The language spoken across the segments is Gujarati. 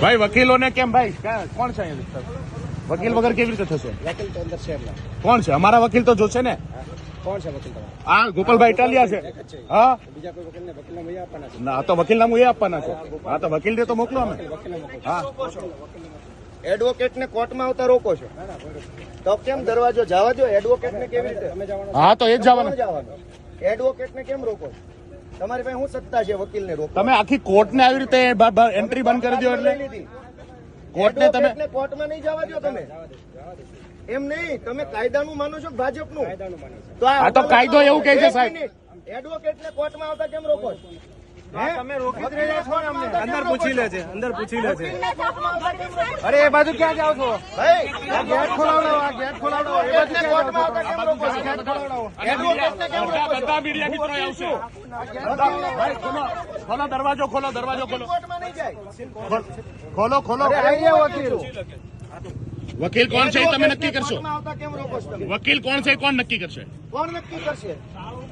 ભાઈ વકીલોને કેમ ભાઈ? કોણ છે વકીલ વગર કેવી રીતે થશે? વકીલ તો અંદર છે કોણ છે? અમારા વકીલ તો જોશે ને? કોણ છે વકીલ આ ગોપાલભાઈ ટાલિયા છે. હા બીજા કોઈ વકીલને વકીલને વહી આપવાના છે? ના તો વકીલ નામું એ આપવાના છે. હા તો વકીલને તો મોકલો અમે. હા. એડવોકેટ ને કોર્ટમાં આવતા રોકો છો? તો કેમ દરવાજો જવા દો એડવોકેટ ને કેવી રીતે? હા તો એ જ જવાના? જવાનું એડવોકેટ ને કેમ રોકો તમારી પાસે શું સત્તા છે વકીલ ને રોકો તમે આખી કોર્ટને આવી રીતે એન્ટ્રી બંધ કરી દો એટલે? કોર્ટને તમે એડવોકેટને કોર્ટમાં નહીં જવા દો તમે. એમ નહીં તમે કાયદાનું માનો છો કે ભાજપનું? કાયદાનું માને છે. તો આ તો કાયદો એવું કહે છે, સાહેબ. એડવોકેટને કોર્ટમાં આવતા કેમ રોકો છો? તમે રોકી જ રહ્યા છો ને અમને? અંદર પૂછી લે છે અંદર પૂછી લે છે. અરે એ બાજુ ક્યાં જાવ છો? ભાઈ આ ગેટ ખોલાવડો આ ગેટ ખોલાવડો એ બાજુ ગેટ બધા મીડિયા મિત્રો આવશે. ખોલો. ખોલો દરવાજો ખોલો દરવાજો ખોલો. કોર્ટમાં નહીં જાય. ખોલો ખોલો વકીલ. વકીલ કોણ છે તમે નક્કી કરશો? વકીલ કોણ છે કોણ નક્કી કરશે? કોણ નક્કી કરશે?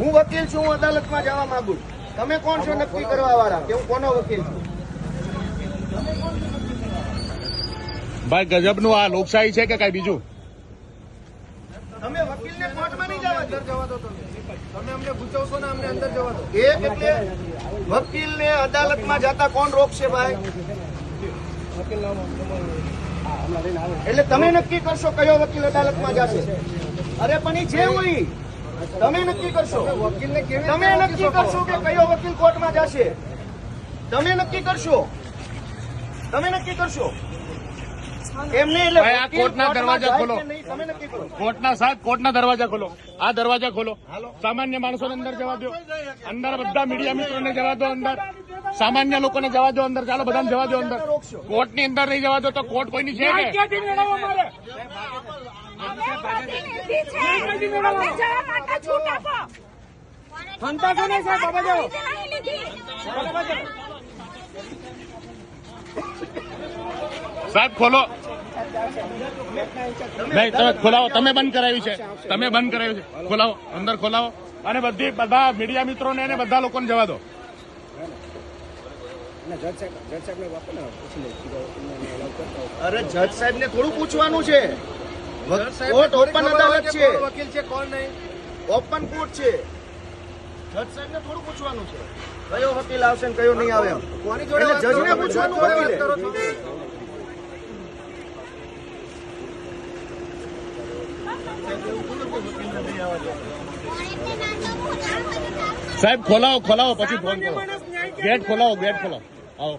હું વકીલ છું હું અદાલતમાં જવા માંગુ છું. તમે કોણ છો નક્કી કરવા વાળા કે હું કોનો વકીલ છું? ભાઈ ગજબનું આ લોકશાહી છે કે કઈ બીજું? તમે વકીલને કોર્ટમાં નહીં જવા અંદર જવા દો તમે. તમે અમને પૂછવશો ને અમને અંદર જવા દો. એક એટલે વકીલને અદાલતમાં જતા કોણ રોકશે ભાઈ? એટલે તમે નક્કી કરશો કયો વકીલ અદાલતમાં જશે? અરે પણ એ જે હોય ઈ. તમે નક્કી કરશો? તમે નક્કી કરશો કે કયો વકીલ કોર્ટમાં જશે? તમે નક્કી કરશો? તમે નક્કી કરશો? એમ એટલે આ કોર્ટના દરવાજા ખોલો. કોર્ટના સાહેબ કોર્ટના દરવાજા ખોલો. આ દરવાજા ખોલો. સામાન્ય માણસોને અંદર જવા દો. અંદર બધા મીડિયા મિત્રોને જવા દો અંદર. સામાન્ય લોકોને જવા દો અંદર. ચાલો બધાને જવા દો અંદર. કોર્ટની અંદર નહીં જવા દો તો કોર્ટ કોઈની છે બાબા જાઓ. સાહેબ ખોલો. નહીં તમે ખોલાવો. તમે બંધ કરાવી છે. તમે બંધ કરાવી છે. ખોલાવો. અંદર ખોલાવો. અને બધી બધા મીડિયા મિત્રોને અને બધા લોકોને જવા દો. ને અરે જજ સાહેબ ને થોડું પૂછવાનું છે. કોર્ટ ઓપન અદાલત છે. વકીલ છે કોણ નહીં? ઓપન કોર્ટ છે. જજ સાહેબ ને થોડું પૂછવાનું છે. કયો વકીલ આવશે ને કયો નહીં આવે કોની જોડે જજ છો? પૂછવાનું જોડે વાત વકીલે. કરો છો? સાહેબ ખોલાવો ખોલાવો પછી ફોન કરો. ગેટ ખોલાવો ગેટ ખોલાવો. આવો.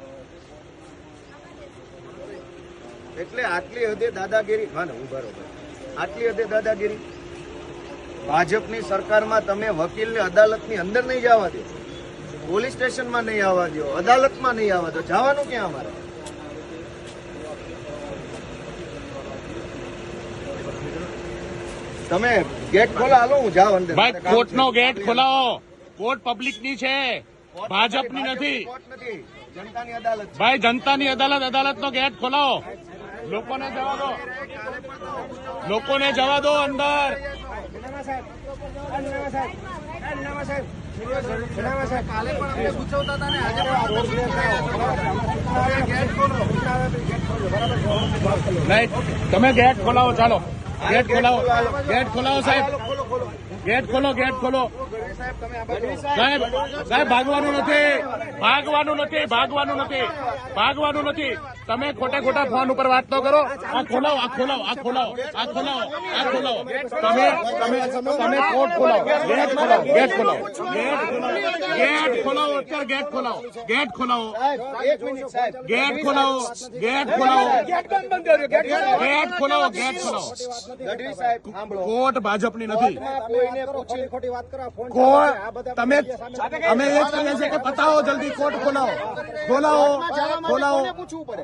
એટલે આટલી હદે દાદાગીરી હા ને ઊભા આટલી હદે દાદાગીરી? ભાજપની સરકારમાં તમે વકીલને અદાલતની અંદર નહીં જવા દો. પોલીસ સ્ટેશનમાં નહીં આવવા દો. અદાલતમાં નહીં આવવા દો. જવાનું ક્યાં અમારે? તમે ગેટ ખોલા હાલો હું જાઉં અંદર. ભાઈ કોર્ટ નો ગેટ ખોલાવો. કોર્ટ પબ્લિકની છે. ભાજપની નથી ભાઈ જનતાની અદાલત અદાલત નો ગેટ ખોલાવો. લોકોને જવા દો. લોકોને જવા દો અંદર. નહીં તમે ગેટ ખોલાવો ચાલો. ગેટ ખોલાવો. ગેટ ખોલાવો સાહેબ. ગેટ ખોલો ગેટ ખોલો. સાહેબ સાહેબ ભાગવાનું નથી. ભાગવાનું નથી ભાગવાનું નથી. ભાગવાનું નથી. તમે ખોટા ખોટા ફોન ઉપર વાત તો કરો. આ ખોલાવો આ ખોલાવો આ ખોલાવો આ ખોલાવો આ ખોલાવો. તમે તમે તમે કોર્ટ ખોલાવો ગેટ ખોલાવો ગેટ ખોલાવો ગેટ ખોલાવો. ગેટ ખોલાવો, અત્યારે ગેટ ખોલાવો ગેટ ખોલાવો. એક મિનિટ સાહેબ ગેટ ખોલાવો ગેટ ખોલાવો. ગેટ ખોલાવો ગેટ ખોલાવો. ગઢવી સાહેબ સાંભળો કોર્ટ ભાજપની નથી. કોઈને ખોટી ખોટી વાત કરો આ ફોન કોર્ટ આ બધા તમે, અમે એ જ કહીએ છીએ કે પતાવો જલ્દી કોર્ટ ખોલાવો. ખોલાવો ખોલાવો. કોને પૂછવું પડે